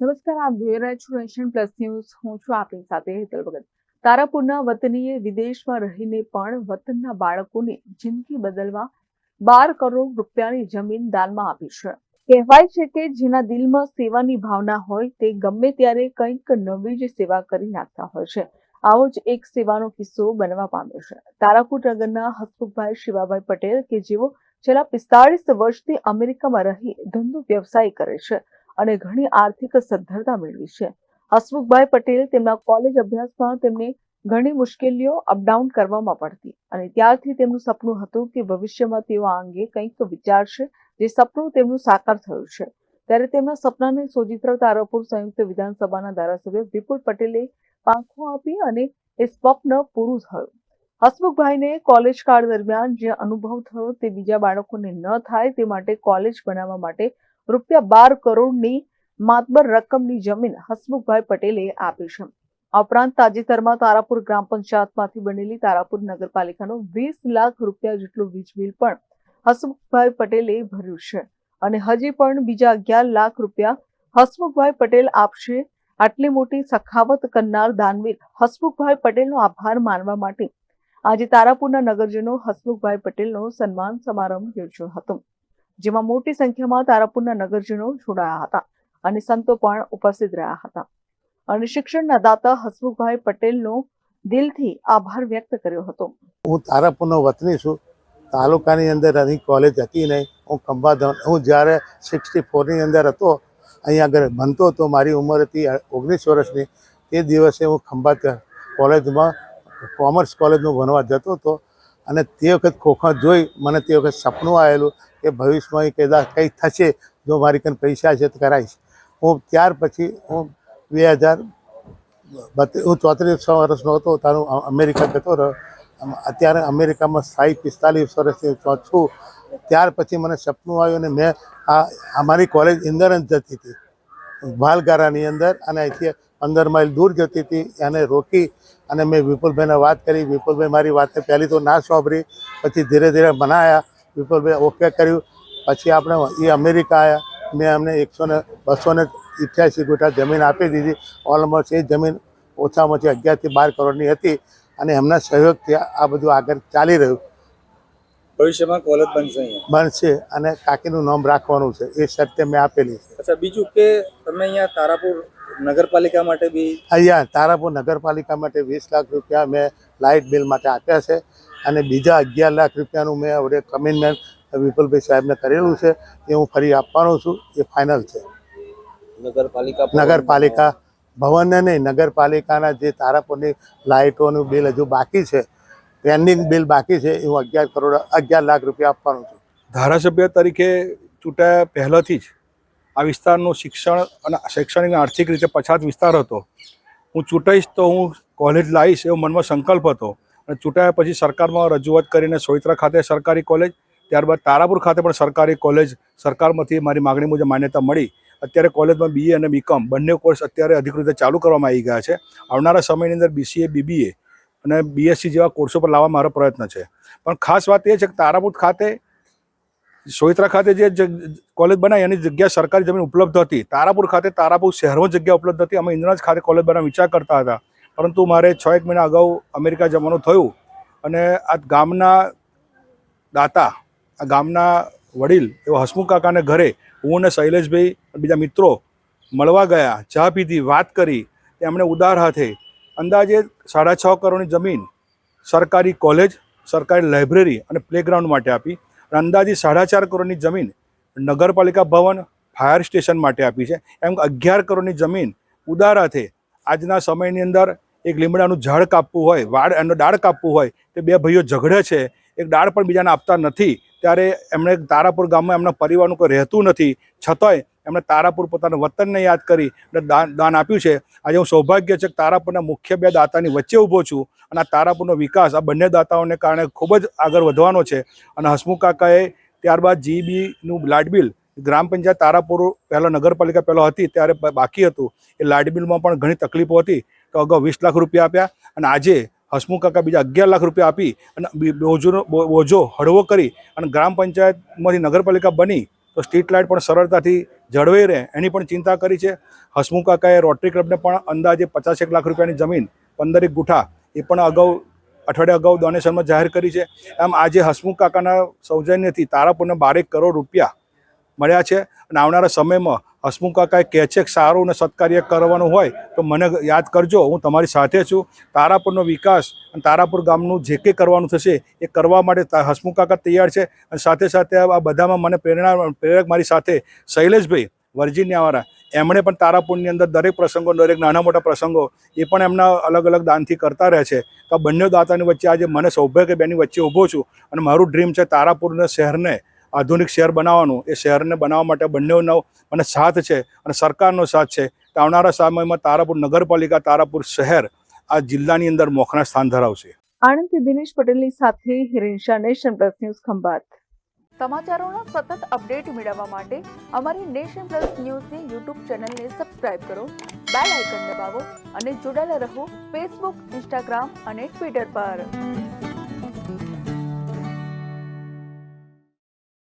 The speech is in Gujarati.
નમસ્કાર, આપ જોઈ રહ્યા પ્લસ ન્યૂઝ. હું છું આપની સાથે હેતલ ભગત. તારાપુરના વતનીએ વિદેશમાં રહીને પણ વતનના બાળકોને જિંદગી બદલવા બાર કરોડ રૂપિયાની જમીન દાનમાં આપી છે. કહેવાય છે કે જેના દિલમાં સેવાની ભાવના હોય તે ગમે ત્યારે કંઈક નવી જ સેવા કરી નાખતા હોય છે. આવો જ એક સેવાનો કિસ્સો બનવા પામ્યો છે. તારાપુર નગરના હસમુખભાઈ શિવાભાઈ પટેલ કે જેઓ છેલ્લા પિસ્તાળીસ વર્ષથી અમેરિકામાં રહી ધંધો વ્યવસાય કરે છે. અને ઘણી આર્થિક સદ્ધરતા મેળવી છે. હસમુખભાઈ પટેલ તેમના કોલેજ અભ્યાસમાં તેમને ઘણી મુશ્કેલીઓ અપડાઉન કરવામાં પડતી અને ત્યારથી તેમનું સપનું હતું કે ભવિષ્યમાં તેઓ આ અંગે કંઈક વિચારશે જે સપનું તેમનું સાકાર થયું છે. ત્યારે તેમના સપનાને સોજિત્ર તારાપુર સંયુક્ત વિધાનસભાના ધારાસભ્ય વિપુલ પટેલે પાંખો આપી અને એ સ્વપ્ન પૂરું થયું. હસમુખભાઈને કોલેજ કાળ દરમિયાન જે અનુભવ થયો તે બીજા બાળકોને ન થાય તે માટે કોલેજ બનાવવા માટે રૂપિયા બાર કરોડની માતબર રકમની જમીન હસમુખભાઈ પટેલે આપી છે. આ ઉપરાંત તાજેતરમાં તારાપુર ગ્રામ પંચાયતમાંથી બનેલી તારાપુર નગરપાલિકાનો વીસ લાખ રૂપિયા જેટલું વીજ બિલ પણ હસમુખભાઈ પટેલે ભર્યું છે. અને હજી પણ બીજા અગિયાર લાખ રૂપિયા હસમુખભાઈ પટેલ આપશે. આટલી મોટી સખાવત કરનાર દાનવીર હસમુખભાઈ પટેલનો આભાર માનવા માટે આજે તારાપુરના નગરજનો હસમુખભાઈ પટેલનો સન્માન સમારંભ યોજ્યો હતો. જેમાં મોટી સંખ્યામાં તારાપુરના નગરજનો જોડાયા હતા અને સંતો પણ ઉપસ્થિત રહ્યા હતા. અને શિક્ષણના દાતા હસમુખભાઈ પટેલનો દિલથી આભાર વ્યક્ત કર્યો હતો. હું તારાપુરનો વતની છું. તાલુકાની અંદર અહીં કોલેજ હતી નહીં. હું ખંભાત હું જ્યારે સિક્સટી ફોરની અંદર હતો અહીં આગળ ભણતો હતો, મારી ઉંમર હતી ઓગણીસ વર્ષની. તે દિવસે હું ખંભાત કોલેજમાં કોમર્સ કોલેજમાં ભણવા જતો હતો. અને તે વખત ખોખા જોઈ મને તે વખત સપનું આવેલું કે ભવિષ્યમાં કદાચ કંઈ થશે જો મારી કંઈ પૈસા છે તો કરાવીશ હું ત્યાર પછી હું બે હજાર બત્રીસ હું ચોત્રીસ વર્ષનો હતો, તારું અમેરિકા જતો રહ્યો. અત્યારે અમેરિકામાં સાહીઠ પિસ્તાલીસ વર્ષથી છું. ત્યાર પછી મને સપનું આવ્યું અને મેં આ અમારી કોલેજ ઇન્દર જ જતી હતી. ભાલગારાની અંદર અને અહીંથી પંદર માઇલ દૂર જતી હતી. એને રોકી અને મેં વિપુલભાઈને વાત કરી. વિપુલભાઈ મારી વાતને પહેલી તો ના સાંભળી પછી ધીરે ધીરે મનાયા. વિપુલભાઈ ઓકે કર્યું. પછી આપણે એ અમેરિકા આવ્યા મેં અમને એકસો ને બસો ને ઇઠ્યાસી ગુઠા જમીન આપી દીધી. ઓલમોસ્ટ એ જમીન ઓછામાં ઓછી અગિયારથી બાર કરોડની હતી અને એમના સહયોગથી આ બધું આગળ ચાલી રહ્યું. ભવિષ્યમાં કોલેજ બનશે બનશે અને કાકીનું નામ રાખવાનું છે. એ શરતે મેં આપેલી છે. અચ્છા બીજું કે તમે અહીંયા તારાપુર નગરપાલિકા માટે બી? અહીંયા તારાપુર નગરપાલિકા માટે વીસ લાખ રૂપિયા મેં લાઇટ બિલ માટે આપ્યા છે. અને બીજા અગિયાર લાખ રૂપિયાનું મેં હવે કમિટમેન્ટ વિપુલભાઈ સાહેબને કરેલું છે. એ હું ફરી આપવાનો છું. એ ફાઇનલ છે. નગરપાલિકા નગરપાલિકા ભવનને નહીં નગરપાલિકાના જે તારાપુરની લાઇટોનું બિલ હજુ બાકી છે પેન્ડિંગ બિલ બાકી છે એ હું અગિયાર કરોડ અગિયાર લાખ રૂપિયા આપવાનો છું. ધારાસભ્ય તરીકે ચૂંટાયા પહેલાંથી જ? આ વિસ્તારનું શિક્ષણ અને શૈક્ષણિક આર્થિક રીતે પછાત વિસ્તાર હતો. હું ચૂંટાઈશ તો હું કોલેજ લાવીશ એવો મનમાં સંકલ્પ હતો. અને ચૂંટાયા પછી સરકારમાં રજૂઆત કરીને સોયત્રા ખાતે સરકારી કોલેજ ત્યારબાદ તારાપુર ખાતે પણ સરકારી કોલેજ સરકારમાંથી મારી માગણી મુજબ માન્યતા મળી. અત્યારે કોલેજમાં બીએ અને બીકોમ બંને કોર્સ અત્યારે અધિકૃત રીતે ચાલુ કરવામાં આવી ગયા છે. આવનારા સમયની અંદર બીસીએ બીબીએ અને બીએસસી જેવા કોર્સો પર લાવવા મારો પ્રયત્ન છે. પણ ખાસ વાત એ છે કે તારાપુર ખાતે સોયત્રા ખાતે જે કોલેજ બનાવી એની જગ્યા સરકારી જમીન ઉપલબ્ધ હતી. તારાપુર ખાતે તારાપુર શહેરમાં જગ્યા ઉપલબ્ધ હતી. અમે ઇન્દ્રાજ ખાતે કોલેજ બનાવવા વિચાર કરતા હતા. પરંતુ મારે છ એક મહિના અગાઉ અમેરિકા જવાનું થયું અને આ ગામના દાતા, આ ગામના વડીલ એવા હસમુખ કાકાને ઘરે હું અને શૈલેષભાઈ બીજા મિત્રો મળવા ગયા, ચા પીધી, વાત કરી એમણે ઉદાર હાથે અંદાજે સાડા છ કરોડની જમીન સરકારી કોલેજ, સરકારી લાઇબ્રેરી અને પ્લેગ્રાઉન્ડ માટે આપી. અંદાજે સાડા ચાર કરોડની જમીન નગરપાલિકા ભવન, ફાયર સ્ટેશન માટે આપી છે. એમ અગિયાર કરોડની જમીન ઉદારાથી આજના સમયની અંદર એક લીમડાનું ઝાડ કાપવું હોય, વાડ એનો ડાળ કાપવું હોય, તે બે ભાઈઓ ઝઘડે છે, એક ડાળ પણ બીજાને આપતા નથી, ત્યારે એમણે તારાપુર ગામમાં એમના પરિવારનું કોઈ રહેતું નથી, છતાંય એમણે તારાપુર પોતાના વતનને યાદ કરી અને દાન દાન આપ્યું છે. આજે હું સૌભાગ્ય છે કે તારાપુરના મુખ્ય બે દાતાની વચ્ચે ઊભો છું અને આ તારાપુરનો વિકાસ આ બંને દાતાઓને કારણે ખૂબ જ આગળ વધવાનો છે. અને હસમુખ કાકાએ ત્યારબાદ જીબીનું બ્લાડ બિલ, ગ્રામ પંચાયત તારાપુર, પહેલાં નગરપાલિકા પહેલાં હતી, ત્યારે બાકી હતું. એ લાઇટ બિલમાં પણ ઘણી તકલીફો હતી. તો અગાઉ વીસ લાખ રૂપિયા આપ્યા અને આજે હસમુખ કાકા બીજા અગિયાર લાખ રૂપિયા આપી અને બોજોનો બોજો હળવો કરી અને ગ્રામ પંચાયતમાંથી નગરપાલિકા બની તો સ્ટ્રીટ લાઇટ પણ સરળતાથી જળવાઈ રહે એની પણ ચિંતા કરી છે. હસમુખ કાકાએ રોટરી ક્લબને પણ અંદાજે પચાસેક લાખ રૂપિયાની જમીન પંદરેક ગુઠા, એ પણ અગાઉ અઠવાડિયા અગાઉ ડોનેશનમાં જાહેર કરી છે. આમ આજે હસમુખ કાકાના સૌજન્યથી તારાપુરને બારેક કરોડ રૂપિયા મળ્યા છે અને આવનારા સમયમાં હસમુખ કાકાએ કહે છે કે સારું અને સત્કાર્ય કરવાનું હોય તો મને યાદ કરજો, હું તમારી સાથે છું. તારાપુરનો વિકાસ અને તારાપુર ગામનું જે કંઈ કરવાનું થશે એ કરવા માટે હસમુખ કાકા તૈયાર છે અને સાથે સાથે આ બધામાં મને પ્રેરણા, પ્રેરક મારી સાથે શૈલેષભાઈ વર્જિનિયાવાળા, એમણે પણ તારાપુરની અંદર દરેક પ્રસંગો, દરેક નાના મોટા પ્રસંગો એ પણ એમના અલગ અલગ દાનથી કરતા રહે છે. તો આ બંને દાતાની વચ્ચે આજે મને સૌભાગ્ય બેની વચ્ચે ઊભો છું અને મારું ડ્રીમ છે તારાપુરના, શહેરને આધુનિક શહેર બનાવવાનું, એ શહેરને બનાવવા માટે બંનેનો અને સાથ છે અને સરકારનો સાથ છે. તો આવનારા સમયમાં તારાપુર નગરપાલિકા, તારાપુર શહેર આ જિલ્લાની અંદર મોખના સ્થાન ધરાવશે. આણંદથી દિનેશ પટેલની સાથે Hiren Shah nation plus news Khambhat. સમાચારોના સતત અપડેટ મેળવવા માટે અમારી નેશન પ્લસ ન્યૂઝની યુટ્યુબ ચેનલને સબસ્ક્રાઇબ કરો, બેલ આઇકન દબાવો અને જોડાયેલા રહો ફેસબુક, ઇન્સ્ટાગ્રામ અને ટ્વિટર પર.